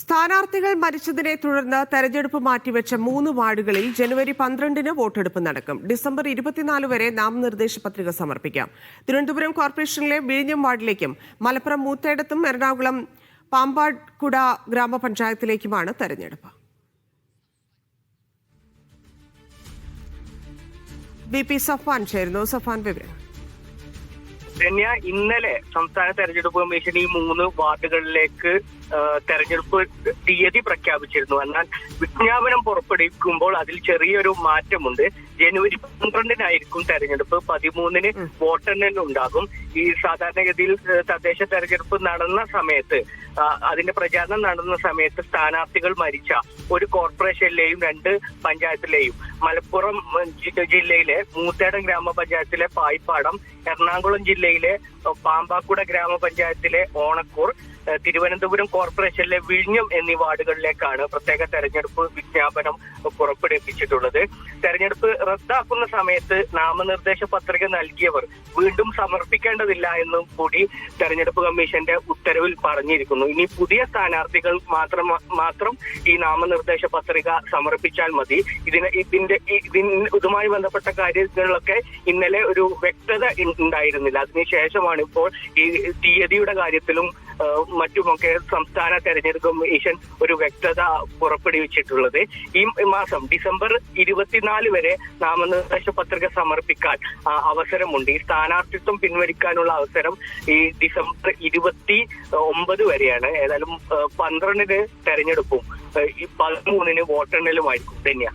സ്ഥാനാർത്ഥികൾ മരിച്ചതിനെ തുടർന്ന് തെരഞ്ഞെടുപ്പ് മാറ്റിവെച്ച മൂന്ന് വാർഡുകളിൽ ജനുവരി പന്ത്രണ്ടിന് വോട്ടെടുപ്പ് നടക്കും. ഡിസംബർ ഇരുപത്തിനാല് വരെ നാമനിർദ്ദേശ പത്രിക സമർപ്പിക്കാം. തിരുവനന്തപുരം കോർപ്പറേഷനിലെ വിഴിഞ്ഞം വാർഡിലേക്കും മലപ്പുറം മൂത്തേടത്തും എറണാകുളം പാമ്പാടുകുട ഗ്രാമപഞ്ചായത്തിലേക്കുമാണ് തെരഞ്ഞെടുപ്പ്. ബി പി സഫാൻ ചേരുന്നു. സഫാൻ വിവരം ധന്യ ഇന്നലെ സംസ്ഥാന തെരഞ്ഞെടുപ്പ് കമ്മീഷൻ ഈ മൂന്ന് വാർഡുകളിലേക്ക് തെരഞ്ഞെടുപ്പ് തീയതി പ്രഖ്യാപിച്ചിരുന്നു. എന്നാൽ വിജ്ഞാപനം പുറപ്പെടുവിക്കുമ്പോൾ അതിൽ ചെറിയൊരു മാറ്റമുണ്ട്. ജനുവരി പന്ത്രണ്ടിനായിരിക്കും തെരഞ്ഞെടുപ്പ്. പതിമൂന്നിന് വോട്ടെണ്ണൽ ഉണ്ടാകും ഈ സാധാരണഗതിയിൽ തദ്ദേശ തെരഞ്ഞെടുപ്പ് നടന്ന സമയത്ത് അതിന്റെ പ്രചാരണം നടന്ന സമയത്ത് സ്ഥാനാർത്ഥികൾ മരിച്ച ഒരു കോർപ്പറേഷനിലെയും രണ്ട് പഞ്ചായത്തിലെയും. മലപ്പുറം ജില്ലയിലെ മൂത്തേടം ഗ്രാമപഞ്ചായത്തിലെ പായിപ്പാടം എറണാകുളം ജില്ലയിലെ പാമ്പാക്കുട ഗ്രാമപഞ്ചായത്തിലെ ഓണക്കൂർ തിരുവനന്തപുരം കോർപ്പറേഷനിലെ വിഴിഞ്ഞം എന്നീ വാർഡുകളിലേക്കാണ് പ്രത്യേക തെരഞ്ഞെടുപ്പ് വിജ്ഞാപനം പുറപ്പെടുവിപ്പിച്ചിട്ടുള്ളത് തെരഞ്ഞെടുപ്പ് റദ്ദാക്കുന്ന സമയത്ത് നാമനിർദ്ദേശ പത്രിക നൽകിയവർ വീണ്ടും സമർപ്പിക്കേണ്ടതില്ല എന്നും കൂടി തെരഞ്ഞെടുപ്പ് കമ്മീഷന്റെ ഉത്തരവിൽ പറഞ്ഞിരിക്കുന്നു. ഇനി പുതിയ സ്ഥാനാർത്ഥികൾ മാത്രം മാത്രം ഈ നാമനിർദ്ദേശ പത്രിക സമർപ്പിച്ചാൽ മതി. ഇതിന് ഇതിന്റെ ഇതിന് ഇതുമായി ബന്ധപ്പെട്ട കാര്യങ്ങളിലൊക്കെ ഇന്നലെ ഒരു വ്യക്തത ഉണ്ടായിരുന്നില്ല. അതിനുശേഷമാണ് ഇപ്പോൾ ഈ തീയതിയുടെ കാര്യത്തിലും മറ്റുമൊക്കെ സംസ്ഥാന തെരഞ്ഞെടുപ്പ് കമ്മീഷൻ ഒരു വ്യക്തത പുറപ്പെടുവിച്ചിട്ടുള്ളത്. ഈ മാസം ഡിസംബർ ഇരുപത്തിനാല് വരെ നാമനിർദ്ദേശ പത്രിക സമർപ്പിക്കാൻ അവസരമുണ്ട്. ഈ സ്ഥാനാർത്ഥിത്വം പിൻവലിക്കാനുള്ള അവസരം ഈ ഡിസംബർ ഇരുപത്തി ഒമ്പത് വരെയാണ്. ഏതായാലും പന്ത്രണ്ടിന് തെരഞ്ഞെടുപ്പും പതിമൂന്നിന് വോട്ടെണ്ണലുമായിരിക്കും. ധന്യ